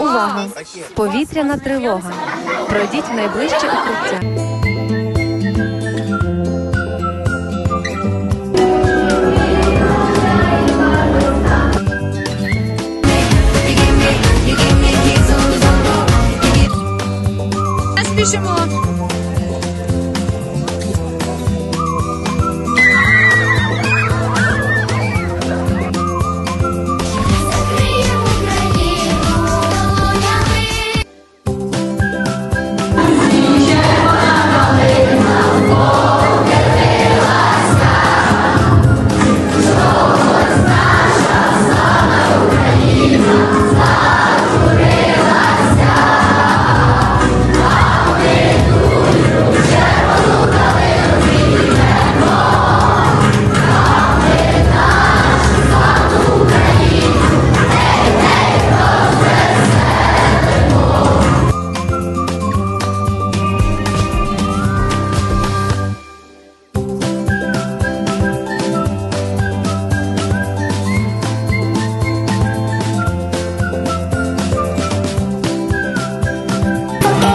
Увага! Повітряна тривога. Пройдіть в найближче укриття. Спішимо.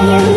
You